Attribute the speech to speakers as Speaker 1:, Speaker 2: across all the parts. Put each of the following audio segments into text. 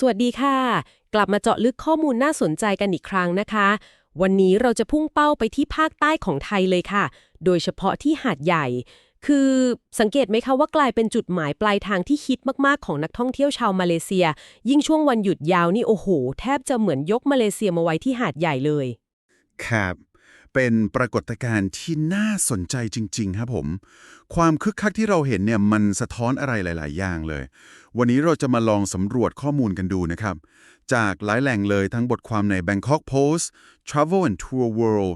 Speaker 1: สวัสดีค่ะ กลับมาเจาะลึกข้อมูลน่าสนใจกันอีกครั้งนะคะ วันนี้เราจะพุ่งเป้าไปที่ภาคใต้ของไทยเลยค่ะ โดยเฉพาะที่หาดใหญ่ คือสังเกตไหมคะว่ากลายเป็นจุดหมายปลายทางที่ฮิตมากๆของนักท่องเที่ยวชาวมาเลเซีย ยิ่งช่วงวันหยุดยาวนี่โอ้โห แทบจะเหมือนยกมาเลเซียมาไว้ที่หาดใหญ่เลย
Speaker 2: ครับ เป็นปรากฏการณ์ที่น่าสนใจจริง ๆ ครับผม ความคึกคักที่เราเห็นเนี่ยมันสะท้อนอะไรหลาย ๆ อย่างเลย วันนี้เราจะมาลองสำรวจข้อมูลกันดูนะครับ จากหลายแหล่งเลยทั้งบทความใน Bangkok Post Travel and Tour World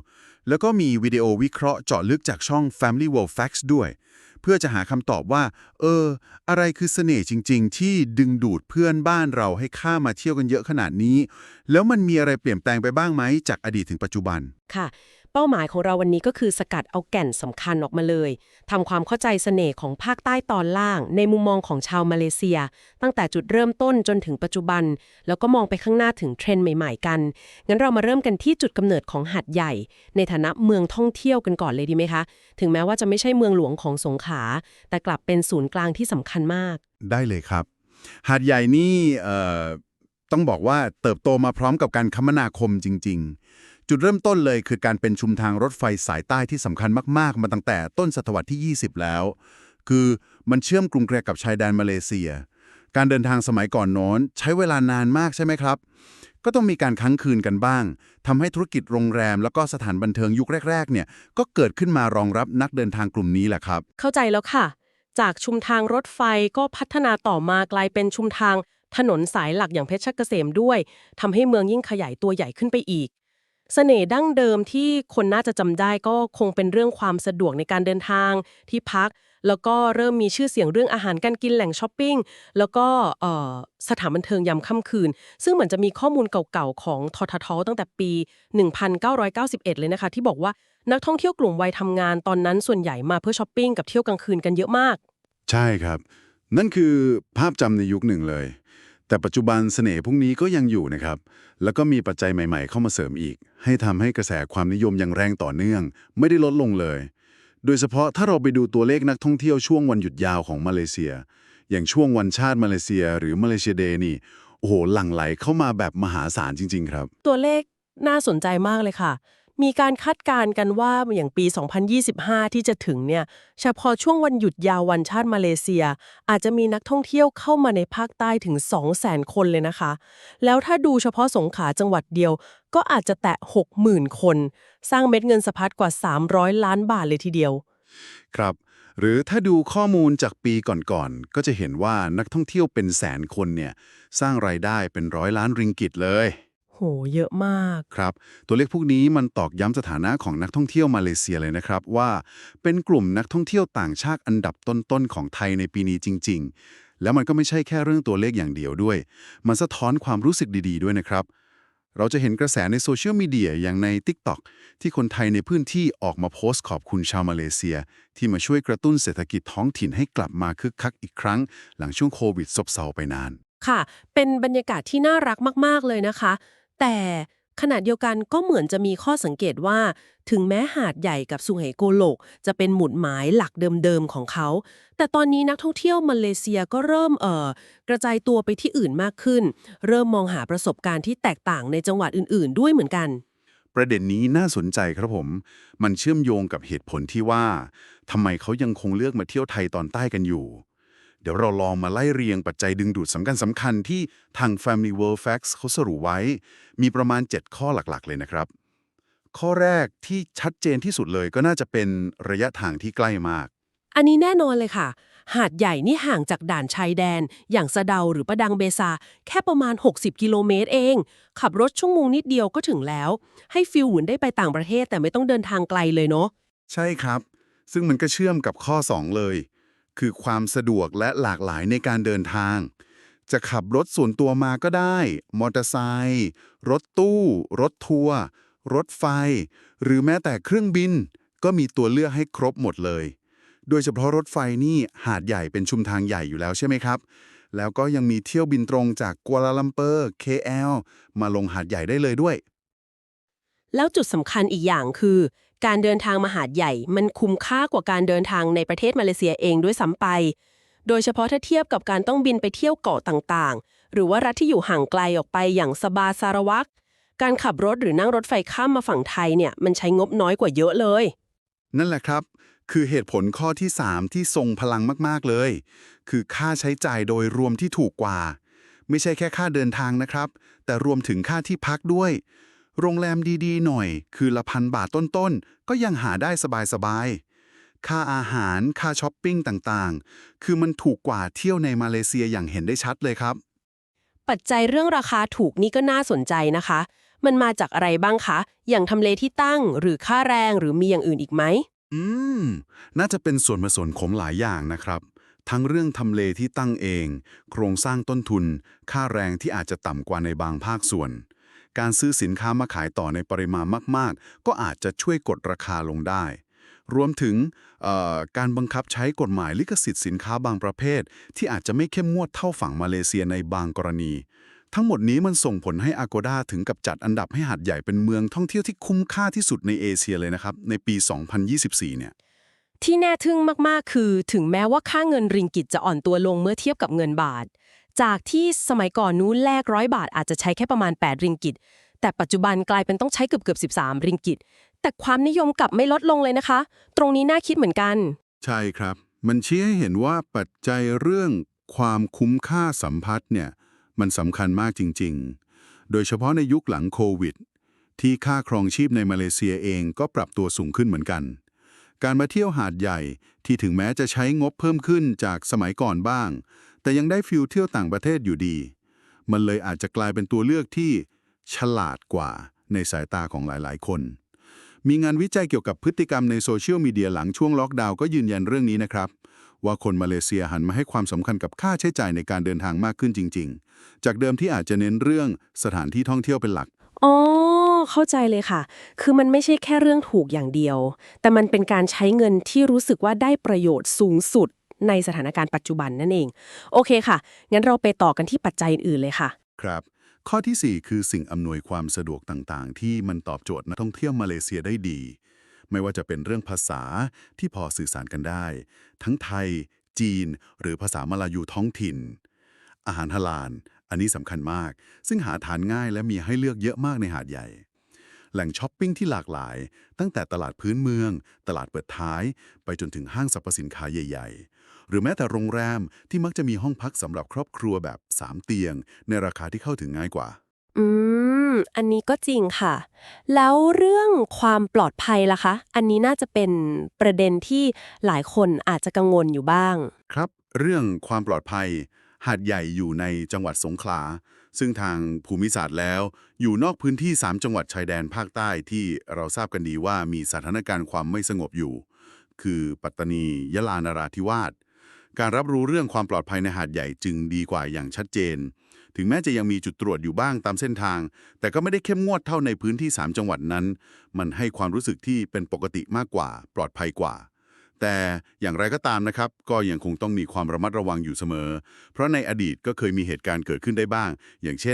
Speaker 2: แล้วก็มีวิดีโอวิเคราะห์เจาะลึกจากช่อง Family World Facts ด้วย เพื่อจะหาคำตอบว่า เออ อะไรคือเสน่ห์จริง ๆ ที่ดึงดูดเพื่อนบ้านเราให้ข้ามาเที่ยวกันเยอะขนาดนี้ แล้วมันมีอะไรเปลี่ยนแปลงไปบ้างไหมจากอดีตถึงปัจจุบัน
Speaker 1: ค่ะ เป้าหมายของเราวันนี้ก็คือสกัดเอาแก่นสำคัญออกมาเลยทำความเข้าใจเสน่ห์ของภาคใต้ตอนล่าง ในมุมมองของชาวมาเลเซีย ตั้งแต่จุดเริ่มต้นจนถึงปัจจุบัน แล้วก็มองไปข้างหน้าถึงเทรนด์ใหม่ๆ กัน งั้นเรามาเริ่มกันที่จุดกำเนิดของหัดใหญ่ ในฐานะเมืองท่องเที่ยวกันก่อนเลยดีไหมคะ ถึงแม้ว่าจะไม่ใช่เมืองหลวงของสงขลาแต่กลับเป็นศูนย์กลางที่สำคัญมาก
Speaker 2: ได้เลยครับ หาดใหญ่นี่ต้องบอกว่าเติบโตมาพร้อมกับการคมนาคมจริง ๆ จุดเริ่มต้นเลยคือการเป็นชุมทางรถไฟสายใต้ที่สำคัญมากๆ มาตั้งแต่ต้นศตวรรษที่ 20 แล้ว คือมันเชื่อมกรุงเกรกับชายแดนมาเลเซีย การเดินทางสมัยก่อนโน้นใช้เวลานานมากใช่ไหมครับ ก็ต้องมีการค้างคืนกันบ้างทำให้ธุรกิจโรงแรม แล้วก็สถานบันเทิงยุคแรก ๆ เนี่ยก็เกิดขึ้นมารองรับนักเดินทางกลุ่มนี้แหละครับ
Speaker 1: เข้าใจแล้วค่ะ จากชุมทางรถไฟก็พัฒนาต่อมากลายเป็นชุมทางถนนสายหลักอย่างเพชรเกษมด้วยทำให้เมืองยิ่งขยายตัวใหญ่ขึ้นไปอีก เสน่ห์ดั้งเดิมที่คนน่าจะจำได้ก็คงเป็นเรื่องความสะดวกในการเดินทาง ที่พัก แล้วก็เริ่มมีชื่อเสียงเรื่องอาหารการกินแหล่งช้อปปิ้ง แล้วก็เอ่อสถานบันเทิงยามค่ำคืน ซึ่งเหมือนจะมีข้อมูลเก่าๆ ของทททตั้งแต่ปี 1991 เลยนะคะ ที่บอกว่านักท่องเที่ยวกลุ่มวัยทำงานตอนนั้นส่วนใหญ่มาเพื่อช้อปปิ้งกับเที่ยวกลางคืนกันเยอะมาก
Speaker 2: ใช่ครับ นั่นคือภาพจำในยุคหนึ่งเลย แต่ปัจจุบันเสน่ห์พวกนี้ก็ยังอยู่นะครับ แล้วก็มีปัจจัยใหม่ๆ เข้ามาเสริมอีก ให้ทำให้กระแสความนิยมยังแรงต่อเนื่อง ไม่ได้ลดลงเลย โดยเฉพาะถ้าเราไปดูตัวเลขนักท่องเที่ยวช่วงวันหยุดยาวของมาเลเซีย อย่างช่วงวันชาติมาเลเซีย หรือมาเลเซียเดย์นี่ โอ้โห หลั่งไหลเข้ามาแบบมหาศาลจริง ๆ ครับ
Speaker 1: ตัวเลขน่าสนใจมากเลยค่ะ มีการคาดการณ์กันว่าอย่างปี 2025 ที่จะถึงเนี่ยเฉพาะช่วงวันหยุดยาววันชาติมาเลเซีย อาจจะมีนักท่องเที่ยวเข้ามาในภาคใต้ถึง 200,000 คนเลยนะคะ แล้วถ้าดูเฉพาะสงขลาจังหวัดเดียว ก็อาจจะแตะ 60,000 คน สร้างเม็ดเงินสะพัดกว่า 300 ล้านบาทเลยทีเดียว
Speaker 2: ครับ หรือถ้าดูข้อมูลจากปีก่อนๆก็จะเห็นว่านักท่องเที่ยวเป็นแสนคนเนี่ยสร้างรายได้เป็นร้อยล้านริงกิตเลย
Speaker 1: หเยอะมาก
Speaker 2: ครับ ตัวเลขพวกนี้มันตอกย้ำสถานะของนักท่องเที่ยวมาเลเซียเลยนะครับว่า เป็นกลุ่มนักท่องเที่ยวต่างชาติอันดับต้นๆของไทยในปีนี้จริง ๆ แล้วมันก็ไม่ใช่แค่เรื่องตัวเลขอย่างเดียวด้วย มันสะท้อนความรู้สึกดีๆด้วยนะครับ เราจะเห็นกระแสในโซเชียลมีเดียอย่างใน TikTok ที่คนไทยในพื้นที่ออกมาโพสต์ขอบคุณชาวมาเลเซีย ที่มาช่วยกระตุ้นเศรษฐกิจท้องถิ่นให้กลับมาคึกคักอีกครั้ง หลังช่วงโควิดซบเซาไปนาน
Speaker 1: ค่ะ เป็นบรรยากาศที่น่ารักมาก ๆ เลยนะคะ แต่ขณะเดียวกันก็เหมือนจะมีข้อสังเกตว่า ถึงแม้หาดใหญ่กับสุไหโกโลก จะเป็นหมุดหมายหลักเดิมๆของเขา แต่ตอนนี้นักท่องเที่ยวมาเลเซียก็เริ่มเอ่อกระจายตัวไปที่อื่นมากขึ้น เริ่มมองหาประสบการณ์ที่แตกต่างในจังหวัดอื่นๆ ด้วยเหมือนกัน
Speaker 2: ประเด็นนี้น่าสนใจครับผม มันเชื่อมโยงกับเหตุผลที่ว่าทำไมเขายังคงเลือกมาเที่ยวไทยตอนใต้กันอยู่ เดี๋ยวเราลองมาไล่เรียงปัจจัยดึงดูดสำคัญสำคัญที่ทาง Family World Facts เขาสรุปไว้ มีประมาณ 7 ข้อหลักๆ เลยนะครับ ข้อแรกที่ชัดเจนที่สุดเลยก็น่าจะเป็นระยะทางที่ใกล้มาก
Speaker 1: อันนี้แน่นอนเลยค่ะ หาดใหญ่นี่ห่างจากด่านชายแดน อย่างสะเดาหรือประดังเบซา แค่ประมาณ 60 กิโลเมตรเอง ขับรถชั่วโมงนิดเดียวก็ถึงแล้ว ให้ฟิลเหมือนได้ไปต่างประเทศแต่ไม่ต้องเดินทางไกลเลยเนาะ
Speaker 2: ใช่ครับ ซึ่งมันก็เชื่อมกับข้อ 2 เลย คือความสะดวกและหลากหลายในการเดินทาง จะขับรถส่วนตัวมาก็ได้ มอเตอร์ไซค์รถตู้ รถทัวร์รถไฟ หรือแม้แต่เครื่องบิน ก็มีตัวเลือกให้ครบหมดเลย โดยเฉพาะรถไฟนี่หาดใหญ่เป็นชุมทางใหญ่อยู่แล้วใช่ไหมครับ แล้วก็ยังมีเที่ยวบินตรงจากกัวลาลัมเปอร์ KL มาลงหาดใหญ่ได้เลยด้วย
Speaker 1: แล้วจุดสำคัญอีกอย่างคือ การเดินทางมาหาดใหญ่ มันคุ้มค่ากว่าการเดินทางในประเทศมาเลเซียเองด้วยซ้ำไป โดยเฉพาะถ้าเทียบกับการต้องบินไปเที่ยวเกาะต่างๆ หรือว่ารัฐที่อยู่ห่างไกลออกไปอย่างสบาซารวักการขับรถหรือนั่งรถไฟข้ามมาฝั่งไทยเนี่ยมันใช้งบน้อยกว่าเยอะเลย
Speaker 2: นั่นแหละครับ คือเหตุผลข้อที่ 3 ที่ทรงพลังมากๆเลย คือค่าใช้จ่ายโดยรวมที่ถูกกว่า ไม่ใช่แค่ค่าเดินทางนะครับ แต่รวมถึงค่าที่พักด้วย โรงแรมดีๆ หน่อย คือละพันบาทต้นๆ ก็ยังหาได้สบายๆ ค่าอาหาร ค่าช้อปปิ้งต่างๆ คือมันถูกกว่าเที่ยวในมาเลเซียอย่างเห็นได้ชัดเลยครับ
Speaker 1: ปัจจัยเรื่องราคาถูกนี่ก็น่าสนใจนะคะ มันมาจากอะไรบ้างคะ อย่างทำเลที่ตั้ง หรือค่าแรง หรือมีอย่างอื่นอีกไหม
Speaker 2: อืม น่าจะเป็นส่วนผสมของหลายอย่างนะครับทั้งเรื่องทำเลที่ตั้งเอง โครงสร้างต้นทุน ค่าแรงที่อาจจะต่ำกว่าในบางภาคส่วน การซื้อสินค้ามาขายต่อในปริมาณมาก ๆ ก็อาจจะช่วยกดราคาลงได้ รวมถึงการบังคับใช้กฎหมายลิขสิทธิ์สินค้าบางประเภท ที่อาจจะไม่เข้มงวดเท่าฝั่งมาเลเซียในบางกรณี ทั้งหมดนี้มันส่งผลให้ Agoda ถึงกับจัดอันดับให้หาดใหญ่เป็นเมืองท่องเที่ยวที่คุ้มค่าที่สุดในเอเชียเลยนะครับในปี 2024 เนี่ย
Speaker 1: ที่แน่ทึ่งมาก ๆ คือ ถึงแม้ว่าค่าเงินริงกิตจะอ่อนตัวลงเมื่อเทียบกับเงินบาท จากที่สมัยก่อนนู้นแลกร้อยบาทอาจจะใช้แค่ประมาณ 8 ริงกิต แต่ปัจจุบันกลายเป็นต้องใช้เกือบเกือบ13ริงกิต แต่ความนิยมกลับไม่ลดลงเลยนะคะ ตรงนี้น่าคิดเหมือนกัน
Speaker 2: ใช่ครับ มันชี้ให้เห็นว่าปัจจัยเรื่องความคุ้มค่าสัมพัทธ์เนี่ยมันสำคัญมากจริง ๆ โดยเฉพาะในยุคหลังโควิด ที่ค่าครองชีพในมาเลเซียเองก็ปรับตัวสูงขึ้นเหมือนกัน การมาเที่ยวหาดใหญ่ที่ถึงแม้จะใช้งบเพิ่มขึ้นจากสมัยก่อนบ้าง แต่ยังได้ฟิลเที่ยวต่างประเทศอยู่ดี มันเลยอาจจะกลายเป็นตัวเลือกที่ฉลาดกว่าในสายตาของหลายๆ คน มีงานวิจัยเกี่ยวกับพฤติกรรมในโซเชียลมีเดียหลังช่วงล็อกดาวน์ก็ยืนยันเรื่องนี้นะครับ ว่าคนมาเลเซียหันมาให้ความสำคัญกับค่าใช้จ่ายในการเดินทางมากขึ้นจริง ๆ จากเดิมที่อาจจะเน้นเรื่องสถานที่ท่องเที่ยวเป็นหลัก
Speaker 1: อ๋อ เข้าใจเลยค่ะ คือมันไม่ใช่แค่เรื่องถูกอย่างเดียว แต่มันเป็นการใช้เงินที่รู้สึกว่าได้ประโยชน์สูงสุดในสถานการณ์ปัจจุบันนั่นเอง โอเคค่ะ งั้นเราไปต่อกันที่ปัจจัยอื่นเลยค่ะ
Speaker 2: ครับ ข้อทีสี่4 คือสิ่งอำนวยความสะดวกต่างๆ ที่มันตอบโจทย์นักท่องเที่ยวมาเลเซียได้ดี ไม่ว่าจะเป็นเรื่องภาษาที่พอสื่อสารกันได้ ทั้งไทย จีน หรือภาษามาลายูท้องถิ่น อาหารฮาลาลอันนี้สำคัญมาก ซึ่งหาทานง่ายและมีให้เลือกเยอะมากในหาดใหญ่ แหล่งช้อปปิ้งที่หลากหลาย ตั้งแต่ตลาดพื้นเมือง ตลาดเปิดท้าย ไปจนถึงห้างสรรพสินค้าใหญ่ ๆ หรือแม้แต่โรงแรมที่มักจะมีห้องพักสำหรับครอบครัวแบบ 3 เตียง ในราคาที่เข้าถึงง่ายกว่า
Speaker 1: อืม อันนี้ก็จริงค่ะ แล้วเรื่องความปลอดภัยล่ะคะ อันนี้น่าจะเป็นประเด็นที่หลายคนอาจจะกังวลอยู่บ้าง
Speaker 2: ครับ เรื่องความปลอดภัย หาดใหญ่อยู่ในจังหวัดสงขลา ซึ่งทางภูมิศาสตร์แล้ว อยู่นอกพื้นที่ 3 จังหวัดชายแดนภาคใต้ที่เราทราบกันดีว่ามีสถานการณ์ความไม่สงบอยู่ คือปัตตานี ยะลานราธิวาสการรับรู้เรื่องความปลอดภัยในหาดใหญ่จึงดีกว่าอย่างชัดเจน ถึงแม้จะยังมีจุดตรวจอยู่บ้างตามเส้นทาง แต่ก็ไม่ได้เข้มงวดเท่าในพื้นที่ 3 จังหวัดนั้น มันให้ความรู้สึกที่เป็นปกติมากกว่า ปลอดภัยกว่า แต่อย่างไรก็ตามนะครับ ก็ยังคงต้องมีความระมัดระวังอยู่เสมอ เพราะในอดีตก็เคยมีเหตุการณ์เกิดขึ้นได้บ้าง อย่างเช่น